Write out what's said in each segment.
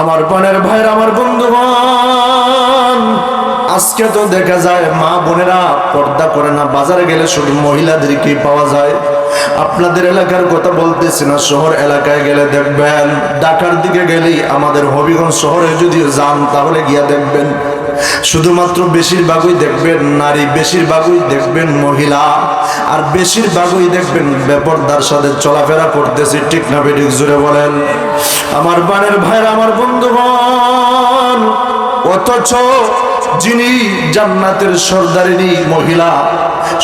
আমার বোনের ভাইয়ের, আমার বন্ধুগণ, আজকে তো দেখা যায় মা বোনেরা পর্দা করে না, বাজারে গেলে শুধু মহিলাদেরকেই পাওয়া যায়? আপনাদের এলাকার কথা বলতেছি না, শহর এলাকায় গেলে দেখবেন, ঢাকার দিকে গেলেই আমাদের হবিগঞ্জ শহরে যদি যান, তাহলে গিয়া দেখবেন। শুধুমাত্র বেশিরভাগই দেখবেন নারী, বেশিরভাগই দেখবেন মহিলা, আর বেশিরভাগই দেখবেন বেপরদার সাথে চলাফেরা করতেছি, ঠিক না বেঠিক জুড়ে বলেন? আমার বানের ভাইয়ের আমার বন্ধুগণ, অথচ যিনি জান্নাতের সর্দারিনী মহিলা,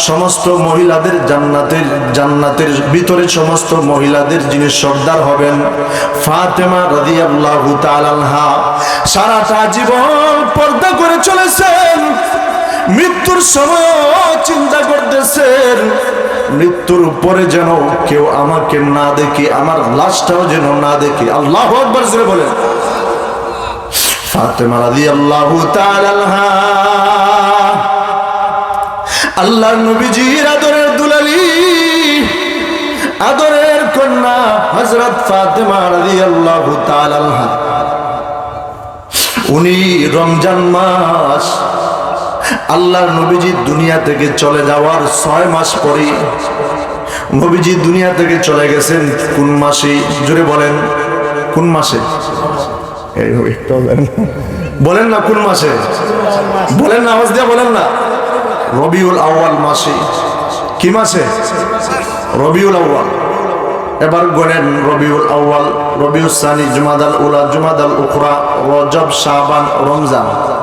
সমস্ত মহিলাদের জান্নাতের জান্নাতের ভিতরে সমস্ত মহিলাদের যিনি সর্দার হবেন, ফাতেমা রাদিয়াল্লাহু তাআলা আনহা, সারাটা জীবন পর্দা করে চলেছেন, মৃত্যুর সময় চিন্তা করতেছেন মৃত্যুর উপরে যেন কেউ আমাকে না দেখে, আমার লাশটাও যেন না দেখে। আল্লাহ আকবার জোরে বলেন। আল্লাহ নবীজির আদরের আদরের তাআলা আনহা। উনি রমজান মাস আল্লাহর নবীজি দুনিয়া থেকে চলে যাওয়ার ছয় মাস পরে নবীজি দুনিয়া থেকে চলে গেছেন কোন মাসে? জুড়ে বলেন, কোন মাসে। বলেন। না কোন মাসে? বলেন না, আওয়াজ দিয়ে বলেন না। রবিউল আউয়াল মাসে। কি মাসে? রবিউল আউয়াল। এবার গণেন রবিউল আউয়াল রবিউল সানি, জুমাদাল উলা, জুমাদাল উখরা, রজব, শাবান, রমজান।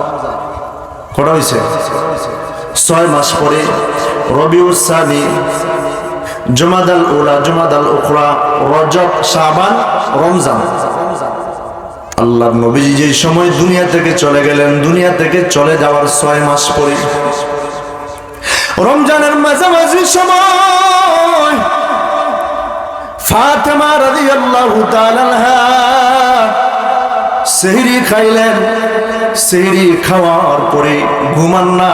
কটা হয়েছে। ছয় মাস পরে রবিউল সানি জুমাদাল উলা জুমাদাল উখরা, রজব, শাবান, রমজান। আল্লাহ নবীজি যে সময় দুনিয়া থেকে চলে গেলেন, দুনিয়া থেকে চলে যাওয়ার ছয় মাস পরে রমজানের মাঝামাঝি সময় ফাতেমা রাদিয়াল্লাহু তাআলা সেহরি খাইলেন, সেহরি খাওয়ার পরে ঘুমান না।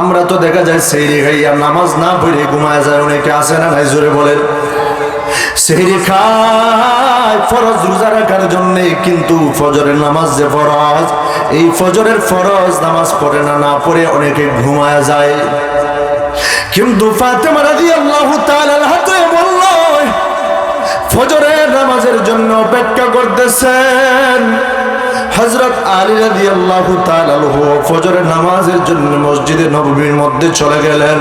আমরা তো দেখা যায় সেহরি খাইয়া নামাজ না পড়ে ঘুমায় যায়, অনেকে আসে না নাই? জোরে বলেন। সেহরি খায়, ফরজ রোজা রাখার জন্য, কিন্তু ফজরের নামাজ যে ফরজ, এই ফজরের ফরজ নামাজ পড়ে না না পড়ে অনেকে ঘুমায় যায়। কিন্তু ফাতেমা রাদিয়াল্লাহু তাআলা হাতে বলল ফজরের নামাজের জন্য অপেক্ষা করতেছেন। হযরত আলী তাআলা আনহু ফজরের নামাজের জন্য মসজিদে নববীর মধ্যে চলে গেলেন।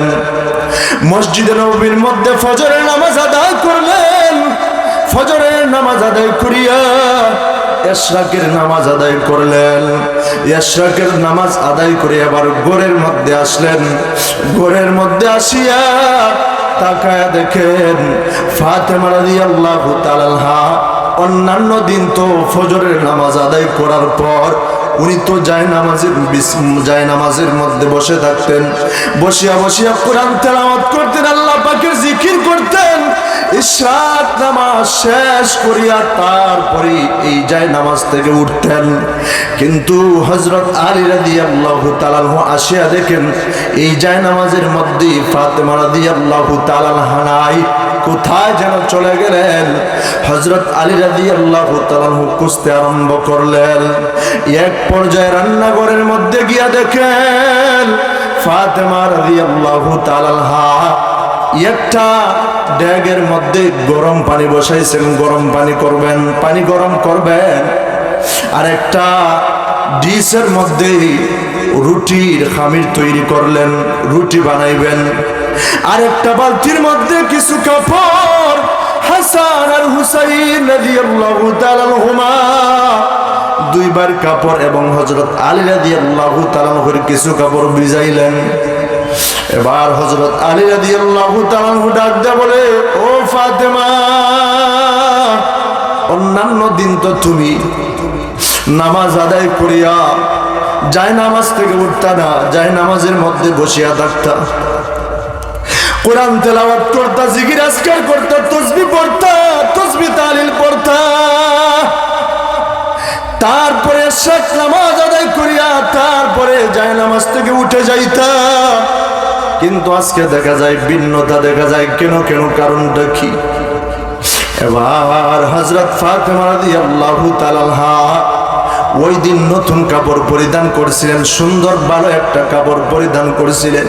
মসজিদে নববীর মধ্যে ফজরের নামাজ আদায় করলেন। ফজরের নামাজ আদায় করিয়া এশরাকের নামাজ আদায় করলেন। এশরাকের নামাজ আদায় করে আবার গোরের মধ্যে আসলেন। গোরের মধ্যে আসিয়া তাকায়া দেখেন ফাতেমা রাদিয়াল্লাহু তাআলা অন্যান্য দিন তো ফজরের নামাজ আদায় করার পর উনি তো যায় নামাজের যায় নামাজের মধ্যে বসে থাকতেন। বসিয়া বসিয়া কোরআন তেলাওয়াত করতেন, আল্লাহ পাকের জিকির করতেন। ইশরাক নামাজ শেষ করিয়া তারপরে এই যায় নামাজ থেকে উঠতেন। কিন্তু হজরত আলী রাদিয়াল্লাহু তাআলা আসিয়া দেখেন, এই যায় নামাজের মধ্যে ফাতেমা রাদিয়াল্লাহু তাআলা হানাই কোথায় যেন চলে গেলেন? হজরত আলী রাজি আল্লাহ কুস্তে আরম্ভ করলেন। এক পর্যায়ে রান্নাঘরের মধ্যে গিয়া দেখেন, ফাতেমা রাজি আল্লাহ তালালহা একটা ড্যাগের মধ্যে গরম পানি বসাইছেন, গরম পানি করবেন, পানি গরম করবেন। আর একটা ডিশের মধ্যে রুটির খামির তৈরি করলেন, রুটি বানাইবেন। আর একটা বালতির মধ্যে কিছু কাপড়, হাসান আর হুসাইন রাদিয়াল্লাহু তাআলা হুমা দুইবার কাপড় এবং হযরত আলী রাদিয়াল্লাহু তাআলা কিছু কাপড় ভিজাইলেন। এবার হজরত আলী দেয়া বলে, ও ফাতেমা, অন্যান্য দিন তো তুমি নামাজ আদায় করিয়া যায় নামাজ থেকে উঠতা না যায় নামাজের মধ্যে বসিয়া থাকতা। কোরআন তেলাওয়াত করতা, জিকির আজকার করতা, তসবি পড়তা, তসবি তালিল পড়তা। তারপরে শেখ নামাজ আদায় করিয়া তারপরে যায় নামাজ থেকে উঠে যাইতা কিন্তু আজকে দেখা যায় ভিন্নতা, দেখা যায় কেন কেন কারণটা কি? এবার হজরত ফাতেমা রাদিয়াল্লাহু তাআলা ওই দিন নতুন কাপড় পরিধান করেছিলেন, সুন্দর ভালো একটা কাপড় পরিধান করেছিলেন।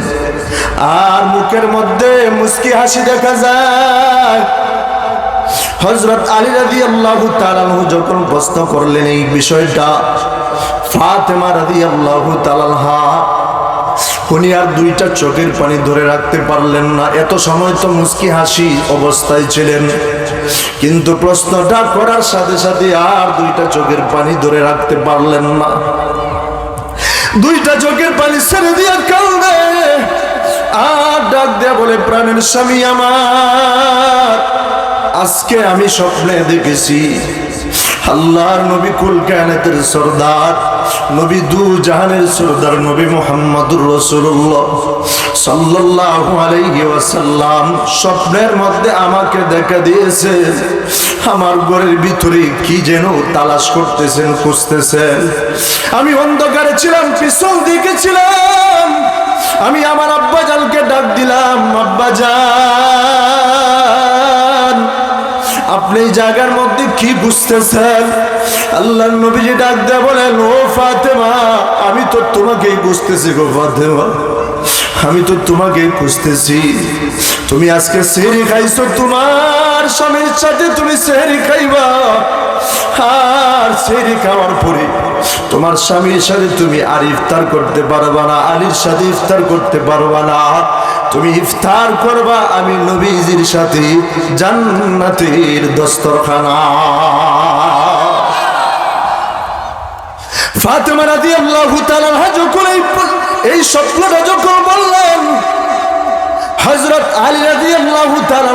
আর মুখের মধ্যে মুস্কি হাসি দেখা যায়। হজরত আলী রাজি আল্লাহ তালানহু যখন প্রশ্ন করলেন এই বিষয়টা, ফাতেমা রাজি আল্লাহ তালানহা উনি আর দুইটা চোখের পানি ধরে রাখতে পারলেন না। এত সময় তো মুস্কি হাসি অবস্থায় ছিলেন। কিন্তু প্রশ্নটা করার সাথে সাথে আর দুইটা চোখের পানি ধরে রাখতে পারলেন না। দুইটা চোখের পানি ছেড়ে দিয়ে কান্দে আর ডাক দেয়া বলে, প্রাণের স্বামী আমার। আজকে আমি স্বপ্নে দেখেছি আল্লাহর নবী কুল কায়নাতের সর্দার, নবী দু জাহানের সর্দার নবী মোহাম্মদুর রসুল্লাহ সাল্লাল্লাহু আলাইহি ওয়াসাল্লাম স্বপ্নের মধ্যে আমাকে দেখা দিয়েছে। আমার ঘরের ভিতরে কি যেন তালাশ করতেছেন, খুঁজতেছেন। আমি অন্ধকারে ছিলাম, পিছন দিকে ছিলাম। আমি আমার আব্বা জানকে ডাক দিলাম আব্বা জান আপনি জায়গার মধ্যে কি বুঝতেছেন? আল্লাহ নবীজি ডাক দেয়া বলেন, ও ফাতেমা, আমি তো তোমাকেই বুঝতেছি গো ফাতেমা। আমি তো তোমাকেই বুঝতেছি তুমি আজকে সেহরি খাইছো, তোমার স্বামীর সাথে তুমি সেহরি খাইবা। আর সেহরি খাওয়ার পরে তোমার স্বামীর সাথে তুমি আর ইফতার করতে পারবা না, আলীর সাথে ইফতার করতে পারবা না। তুমি ইফতার করবা, আমি নবীজির সাথে জান্নাতের দস্তরখানা। ফাতেমা রাদিয়াল্লাহু তাআলা যখন এই স্বপ্নটা যখন বললেন, হযরত আলী রাদিয়াল্লাহু তাআলা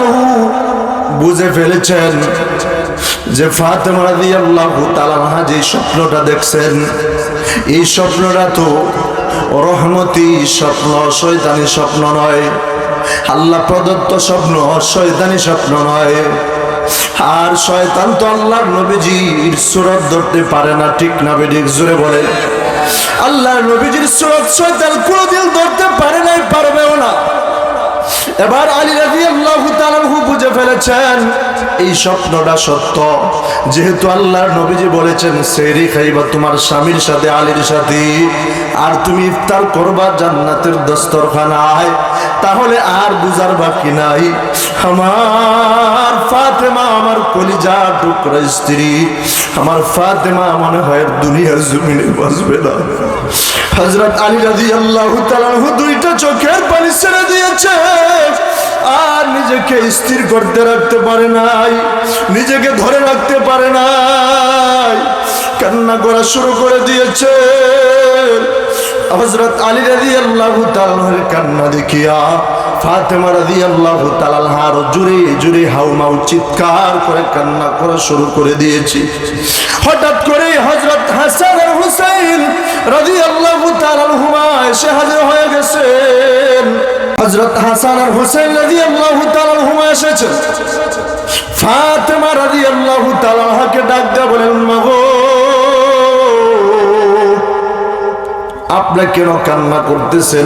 বুঝে ফেলেছেন যে ফাতেমা রাদিয়াল্লাহু তাআলা যে স্বপ্নটা দেখছেন, এই স্বপ্নটা তো রহমতি স্বপ্ন, শয়তানি স্বপ্ন নয়। আল্লাহ প্রদত্ত স্বপ্ন, শয়তানি স্বপ্ন নয়। আর শয়তান তো আল্লাহর নবীজির সুরত ধরতে পারে না, ঠিক না বেডিক জোরে বলে। আল্লাহর নবীজির সুরত শয়তান কোনোদিন ধরতে পারে নাই, পারবেও না। এবার আলী রাজি আল্লাহ বুঝে ফেলেছেন এই স্বপ্নটা সত্য। যেহেতু আল্লাহর নবীজি বলেছেন সেরি খাইবা তোমার স্বামীর সাথে, আলীর সাথে। আর তুমি ইফতার করবা জান্নাতের দস্তরখানায়। তাহলে আর বুঝার বাকি নাই। আমার ফাতেমা আমার কলিজা টুকরা স্ত্রী। আমার ফাতেমা মনে হয় দুনিয়ার জমিনে বাঁচবে না। হজরত আলী রাজি আল্লাহ দুইটা চোখের পানি ছেড়ে দিয়েছে। আর নিজেকে স্থির করতে রাখতে পারে নাই, নিজেকে ধরে রাখতে পারে নাই। কান্না করা শুরু করে দিয়েছে। হজরত আলী রাজি আল্লাহ কান্না দেখিয়া ফাতেমা রাজি আল্লাহ তালার জুড়ে জুড়ে হাউমাউ চিৎকার করে কান্না করা শুরু করে দিয়েছি। হঠাৎ করে হজরত হাসান আর হুসাইন রাজি আল্লাহ তালাল হুমা এসে হাজির হয়ে গেছেন। হজরত হাসান আর হুসাইন রাজি আল্লাহ তালাল হুমা এসেছেন। ফাতেমা রাজি আল্লাহ তালাহাকে ডাক দেয়া বলেন মাগো কেন কান্না করতেছেন?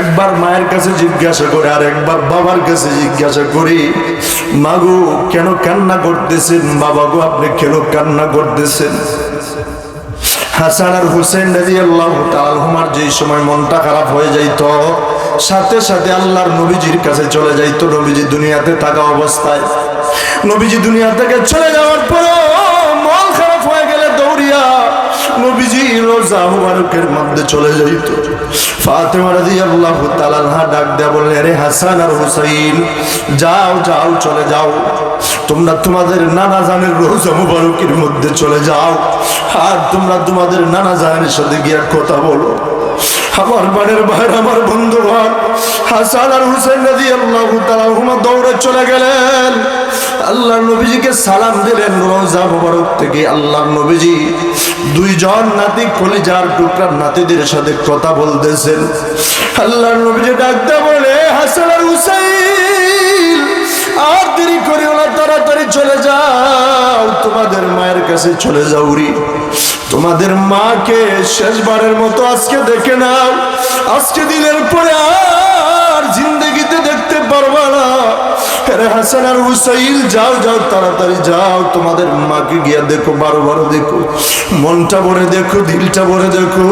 একবার মায়ের কাছে জিজ্ঞাসা করে আর একবার বাবার কাছে জিজ্ঞাসা করি, মাগো, কেন কান্না করতেছেন? বাবা গো, আপনি কেন কান্না করতেছেন? হাসান আর হুসেন রাজি আল্লাহ তালহুমার যেই সময় মনটা খারাপ হয়ে যাইত, সাথে সাথে আল্লাহর নবীজির কাছে চলে যাইতো, নবীজি দুনিয়াতে থাকা অবস্থায়। নবীজি দুনিয়া থেকে চলে যাওয়ার পরও মুবারকের মধ্যে চলে ফাতেমা ডাক হাসান আর যাও যাও, চলে যাও। তোমরা তোমাদের নানা মধ্যে চলে যাও। আর তোমরা তোমাদের নানা জানের সাথে গিয়া কথা বলো। আমার বাড়ির ভাই আমার বন্ধু ভাই হাসান আর হুসেন রাজি আল্লাহ দৌড়ে চলে গেলেন। আল্লাহ নবীজিকে সালাম দিলেন রোজা মোবারক থেকে। আল্লাহ নবীজি দুইজন নাতি কলিজার টুকরার নাতিদের সাথে কথা বলতেছেন। আল্লাহ নবীজি ডাকতে বলে হাসান আর হুসাইন, আর দেরি করিও না, তাড়াতাড়ি চলে যাও, তোমাদের মায়ের কাছে চলে যাও রি। তোমাদের মাকে শেষবারের মতো আজকে দেখে নাও। আজকে দিনের পরে আর আরে হাসান আর হুসাইল যাও যাও, তাড়াতাড়ি যাও। তোমাদের মাকে গিয়া দেখো, বারো বারো দেখো। মনটা ভরে দেখো, দিলটা ভরে দেখো।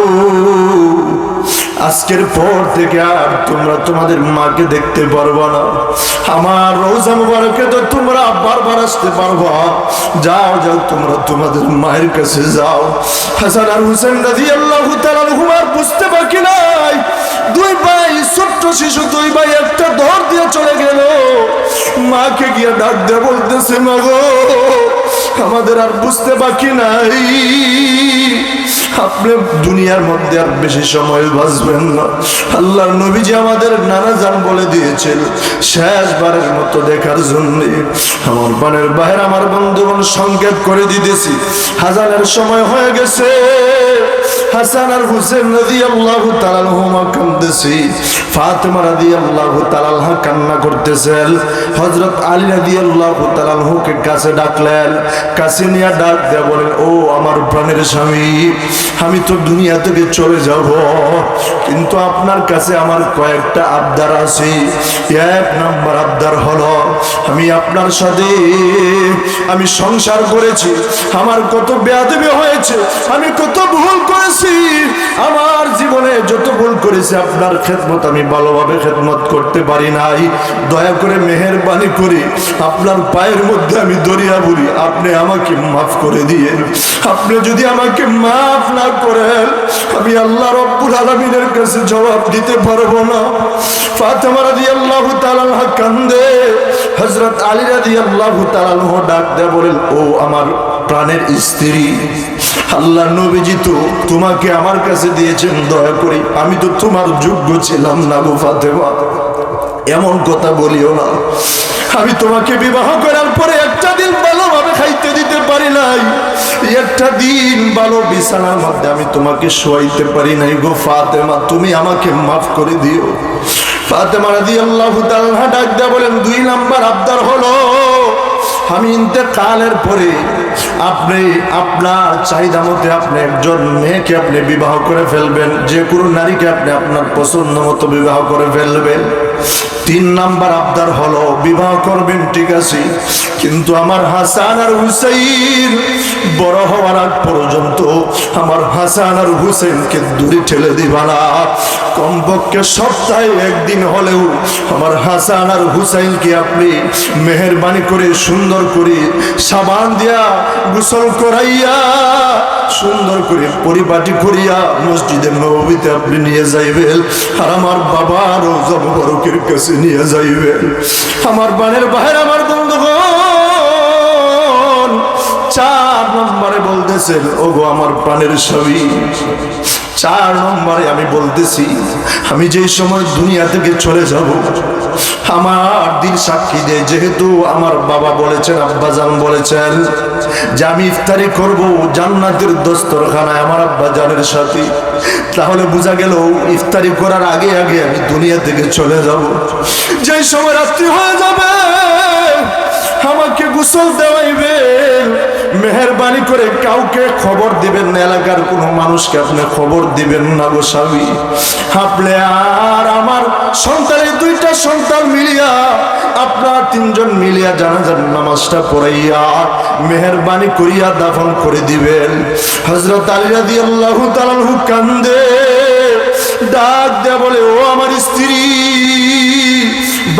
আজকের পর থেকে আর তোমরা তোমাদের মাকে দেখতে পারবা না। আমার রোজা মুবারকে তো তোমরা বারবার আসতে পারবা। যাও যাও, তোমরা তোমাদের মায়ের কাছে যাও। হাসান আর হুসেন রাজি আল্লাহ হুমার বুঝতে বাকি নাই। দুই ভাই, ছোট্ট শিশু, দুই ভাই, একটা ধর দিয়ে চলে গেল। মাকে গিয়ে ডাক দিয়ে বলতেছে, মাগো, আমাদের আর বুঝতে বাকি নাই। আপনি দুনিয়ার মধ্যে আর বেশি সময় বাঁচবেন না। আল্লাহর নবীজি আমাদের নানা যান বলে দিয়েছেন, শেষবারের মতো দেখার জন্য। আমার পানের বাহির আমার বন্ধুগণ সংকেত করে দিতেছি। হাজারের সময় হয়ে গেছে। হাসান আর হুসেন নদী আল্লাহ তালালহুমা কান্দেছি। ফাতেমা রাদি আল্লাহ তালালহা কান্না করতেছেন। হজরত আলী রাদি আল্লাহ তালালহুকে কাছে ডাকলেন। কাছে নিয়ে ডাক দেয়া বলেন, ও আমার প্রাণের স্বামী, আমি তো দুনিয়া থেকে চলে যাব। কিন্তু আপনার কাছে আমার কয়েকটা আবদার আছে। এক নাম্বার আবদার হলো, আমি আপনার সাথে, আমি সংসার করেছি। আমার কত বেয়াদবি হয়েছে, আমি কত ভুল করেছি। আমার জীবনে যত ভুল করেছি, আপনার খেদমত আমি ভালোভাবে খেদমত করতে পারি নাই। দয়া করে মেহেরবানি করি, আপনার পায়ের মধ্যে আমি দরিয়া বলি আপনি আমাকে মাফ করে দিয়ে আপনি যদি আমাকে মাফ না করেন, আমি আল্লাহ রব্বুল আলমিনের কাছে জবাব দিতে পারব না। ফাতেমা রাদি আল্লাহ কান্দে হজরত আলী রাদি আল্লাহ ডাক দেয় বলেন, ও আমার প্রাণের স্ত্রী। আল্লাহ নবীজি তো তোমাকে আমার কাছে দিয়েছেন, দয়া করি। আমি তো তোমার যোগ্য ছিলাম না গো ফাতেমা। এমন কথা বলিও না। আমি তোমাকে বিবাহ করার পরে একটা দিন ভালোভাবে খাইতে দিতে পারি নাই। একটা দিন ভালো বিছানার মধ্যে আমি তোমাকে শোয়াইতে পারি নাই গো ফাতেমা। তুমি আমাকে মাফ করে দিও। ফাতেমা রাদি আল্লাহ ডাক দেয়া বলেন, দুই নাম্বার আবদার হলো আমি ইন্তেকালের পরে আপনি, আপনার চাহিদা মতে আপনি একজন মেয়েকে আপনি বিবাহ করে ফেলবেন, যে কোনো নারীকে আপনি আপনার পছন্দ মতো বিবাহ করে ফেলবেন। তিন নাম্বার আবদার হলো, বিবাহ করবেন, ঠিক আছে? কিন্তু আমার হাসান আর হুসাইন বড় হওয়ার আগ পর্যন্ত আমার হাসান আর হুসেনকে দূরে ঠেলে দিবা না। কমপক্ষে সপ্তাহে একদিন হলেও আমার হাসান আর হুসাইনকে আপনি মেহরবানি করে, সুন্দর করে সাবান দিয়া গোসল করাইয়া, সুন্দর করে পরিপাটি করিয়া মসজিদে নবীতে আপনি নিয়ে যাইবেন। আর আমার বাবার জবরকের কাছে নিয়ে যাইবেন আমার বানের বাহের আমার বন্ধুগণ চার নম্বরে বলতেছেন ও গো আমার প্রাণের ছবি চার নম্বরে আমি বলতেছি আমি যে সময় দুনিয়া থেকে চলে যাব আমার দিন সাক্ষী দেয় যেহেতু আমার বাবা বলেছেন, আব্বাজান বলেছেন যে আমি ইফতারি করব জান্নাতের দস্তরখানায় আমার আব্বাজানের সাথে। তাহলে বোঝা গেল ইফতারি করার আগে আগে আমি দুনিয়া থেকে চলে যাব। যে সময় রাত্রি হয়ে যাবে, আমাকে গোসল দেওয়াইবেন মেহরবানি করে কাউকে খবর দিবেন না, এলাকার কোনো মানুষকে আপনি খবর দিবেন না গো স্বামী। আপনি আর আমার সন্তানের দুইটা সন্তান মিলিয়া, আপনার তিনজন মিলিয়া জানাজার নামাজটা পড়াইয়া মেহরবানি করিয়া দাফন করে দিবেন। হজরত আলী রাদি আল্লাহ তালাহু কান্দে, ডাক দেয়া বলে, ও আমার স্ত্রী,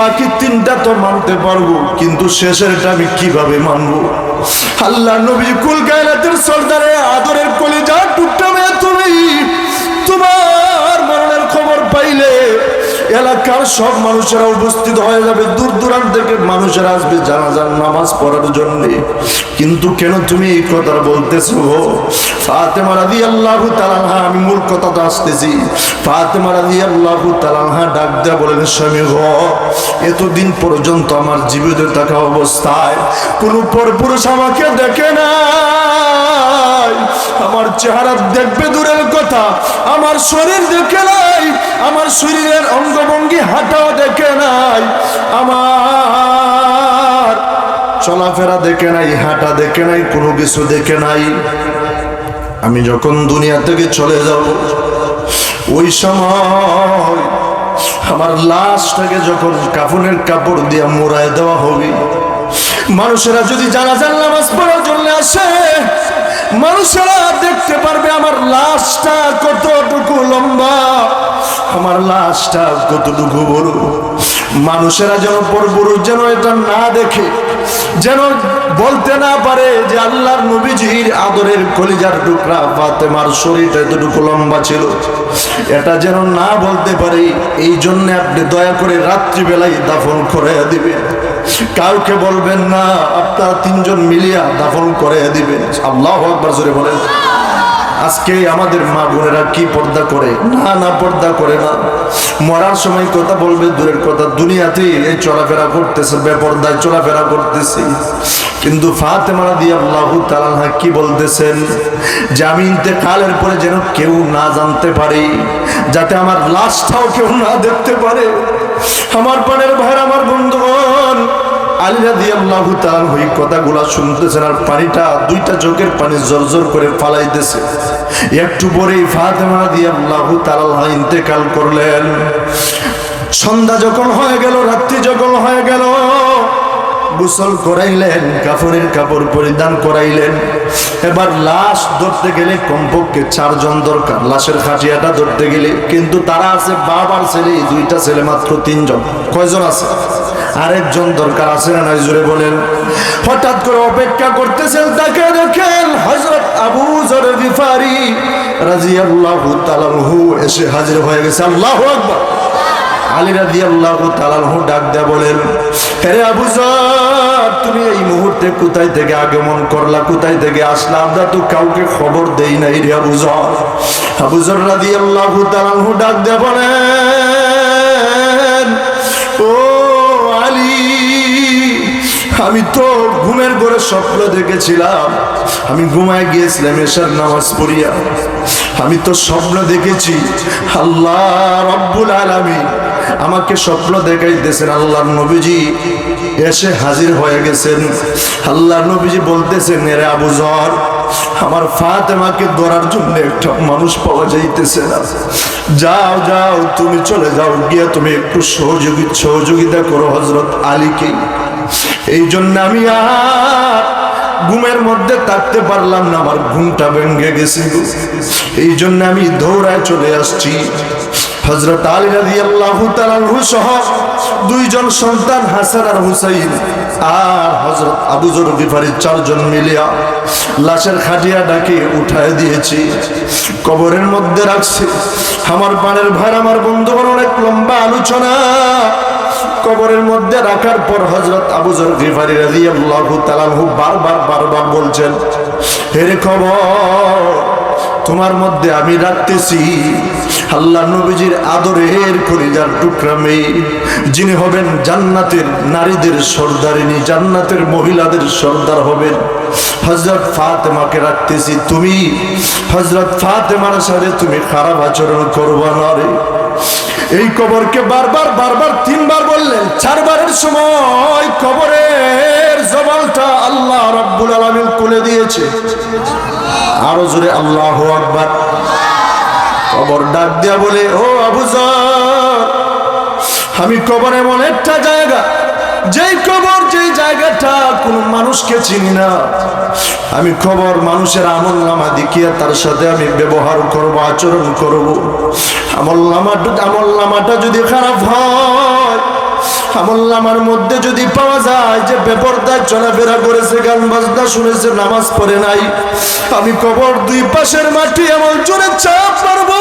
বাকি তিনটা তো মানতে পারব, কিন্তু শেষেরটা আমি কীভাবে মানবো? আল্লাহ নবী কুল কায়নাতের সর্দারে আদরের কলিজা টুকটা মেয়ে তুমি তোমার মরণের খবর পাইলে এলাকার সব মানুষেরা উপস্থিত হয়ে যাবে। দূর দূরান্ত থেকে মানুষেরা আসবে জানাজার নামাজ পড়ার জন্য। কিন্তু কেন তুমি এই কথা বলতেছো? তালানহা আমি মূল তালানহা ডাক বলেন, স্বামী গ, এতদিন পর্যন্ত আমার জীবিত থাকা অবস্থায় কোনো পরপুরুষ আমাকে দেখে না। আমার চেহারা দেখবে দূরের কথা, আমার শরীর দেখে নাই, আমার শরীরের অঙ্গভঙ্গি হাঁটাও দেখে নাই। আমার চলাফেরা দেখে নাই, হাঁটা দেখে নাই, কোনো কিছু দেখে নাই। আমি যখন দুনিয়া থেকে চলে যাব, ওই সময় আমার লাশটাকে যখন কাফনের কাপড় দিয়ে মোড়ায় দেওয়া হবে, মানুষেরা যদি জানাজার নামাজ পড়ার জন্য আসে মানুষেরা দেখতে পারবে আমার লাশটা কতটুকু লম্বা, আমার লাশটা কতটুকু বড়। মানুষেরা যেন পরপুরুষ যেন এটা না দেখে, যেন বলতে না পারে যে আল্লাহর নবীজির আদরের কলিজার টুকরা ফাতেমার শরীরটা এতটুকু লম্বা ছিল। এটা যেন না বলতে পারে, এই জন্য আপনি দয়া করে রাত্রিবেলায় দাফন করে দিবেন। কাউকে বলবেন না আপনারা তিনজন মিলিয়া দাফন করে দিবেন আল্লাহ একবার জোরে বলেন। আজকে আমাদের মা বোনেরা কি পর্দা করে? না না, পর্দা করে না। মরার সময় কথা বলবে, দূরের কথা। দুনিয়াতে এই চলাফেরা করতেছে, বেপর্দায় চলাফেরা করতেছে। কিন্তু ফাতেমা দিয়ে আল্লাহ তাআলা কি বলতেছেন? যে আমি ইন্তেকালের পরে যেন কেউ না জানতে পারে, যাতে আমার লাশটাও কেউ না দেখতে পারে। আমার পানের ভাই আমার বন্ধুগণ আলিরা দিয়ে আল্লাহ ওই কথাগুলা শুনতেছেন আর পানিটা দুইটা চোখের পানি জর্জর করে ফালাইতেছে। একটু ইন্তেকাল করলেন। সন্ধ্যা যখন হয়ে গেল, রাত্রি যখন হয়ে গেল, গোসল করাইলেন কাপড়ের কাপড় পরিধান করাইলেন। এবার লাশ ধরতে গেলে কমপক্ষে চারজন দরকার, লাশের খাটিয়াটা ধরতে গেলে। কিন্তু তারা আছে বাবার ছেলে দুইটা ছেলে মাত্র তিনজন। কয়জন আছে? আরেকজন দরকার আছে না জুড়ে বলেন। হঠাৎ করে অপেক্ষা করতেছেন, তাকে দেখেন হজরত আবু জর বিফারি রাজিয়াল্লাহু তাআলাহু এসে হাজির হয়ে গেছে। আল্লাহু আকবার। আলী রাজি আল্লাহ ডাক দেয়া বলেন তুমি এই মুহূর্তে কোথায় থেকে করলা? কোথায় থেকে আসলা? কাউকে খবর দেই নাই রে রাজি আল্লাহ ডাক বলেন আমি তো ঘুমের ঘরে স্বপ্ন দেখেছিলাম। আমি ঘুমায় গিয়েছিলাম এসার নামাজ পড়িয়া, আমি তো স্বপ্ন দেখেছি। আল্লাহ রব্বুল আলামী আমাকে স্বপ্ন দেখাইতেছেন আল্লাহর নবীজি। এসে হাজির হয়ে গেছেন। আল্লাহ নবীজি বলতেছেন, এরে আবু জর, আমার ফাতেমাকে ধরার জন্য একটা মানুষ পাওয়া যাইতেছে না। যাও যাও, তুমি চলে যাও, গিয়া তুমি একটু সহযোগী সহযোগিতা করো হজরত আলীকে। এই জন্য আমি আর ঘুমের মধ্যে থাকতে পারলাম না, আমার ঘুমটা ভেঙে গেছে। এই জন্য আমি দৌড়ায় চলে আসছি হজরত আলী রাজি আল্লাহ সহ দুইজন সন্তান হাসান আর হুসাইন আর হজরত আবু জর বিফারির চারজন মিলিয়া লাশের খাটিয়া ডাকে উঠায় দিয়েছি। কবরের মধ্যে রাখছি। আমার পানের ভাই আমার বন্ধুগণ, অনেক লম্বা আলোচনা। কবরের মধ্যে রাখার পর হজরত আবু জর গিফারি রাদিয়াল্লাহু তাআলা বারবার বারবার বলছেন হেরে খবর তোমার মধ্যে আমি রাখতেছি। আল্লাহ নবীজির আদরের কলিজার টুকরা মেয়ে, যিনি হবেন জান্নাতের নারীদের সর্দারিনী, জান্নাতের মহিলাদের সর্দার হবেন। হজরত ফাতেমাকে রাখতেছি তুমি। হজরত ফাতেমার সাথে তুমি খারাপ আচরণ করবা না রে। এই কবরকে বারবার বারবার, তিনবার বললেন, চারবারের সময় কবরের জবানটা আল্লাহ রব্বুল আলমিন খুলে দিয়েছে। আরও জোরে আল্লাহ আকবার। কবর ডাক দিয়া বলে, ও আবুজার আমি কবর এমন একটা জায়গা, যেই কবর, যেই জায়গাটা কোন মানুষকে চিনি না। আমি খবর মানুষের আমল নামা দেখিয়ে তার সাথে আমি ব্যবহার করব, আচরণ করব। আমল নামাটা আমল নামাটা যদি খারাপ হয় মধ্যে যদি পাওয়া যায় যে চলাফেরা করেছে, গান বাজনা শুনেছে, নামাজ পড়ে নাই, আমি কবর দুই পাশের মাটি এমন জোরে চাপ মারবো,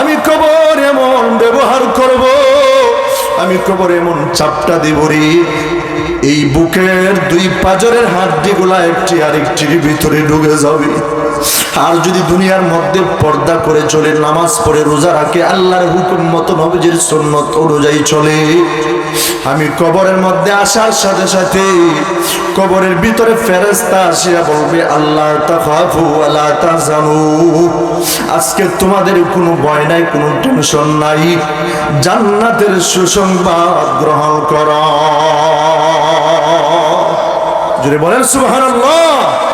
আমি কবর এমন ব্যবহার করব, আমি কবর এমন চাপটা দেব রে। এই বুকের দুই পাজরের হাড্ডিগুলা একটি আরেকটির ভিতরে ঢুকে যাবে। আর যদি দুনিয়ার মধ্যে পর্দা করে চলে, নামাজ পড়ে, রোজা রাখে, আল্লাহর হুকুম মতো নবীজির সুন্নত অনুযায়ী চলে। আমি কবরের মধ্যে আসার সাথে সাথে কবরের ভিতরে ফেরেস্তা আসিয়া বলবে, আল্লাহ তাখাফু আল্লাহ তাজানু আজকে তোমাদের কোনো ভয় নাই, কোনো টেনশন নাই। জান্নাতের সুসংবাদ গ্রহণ কর। যদি বলেন, সুবহানাল্লাহ।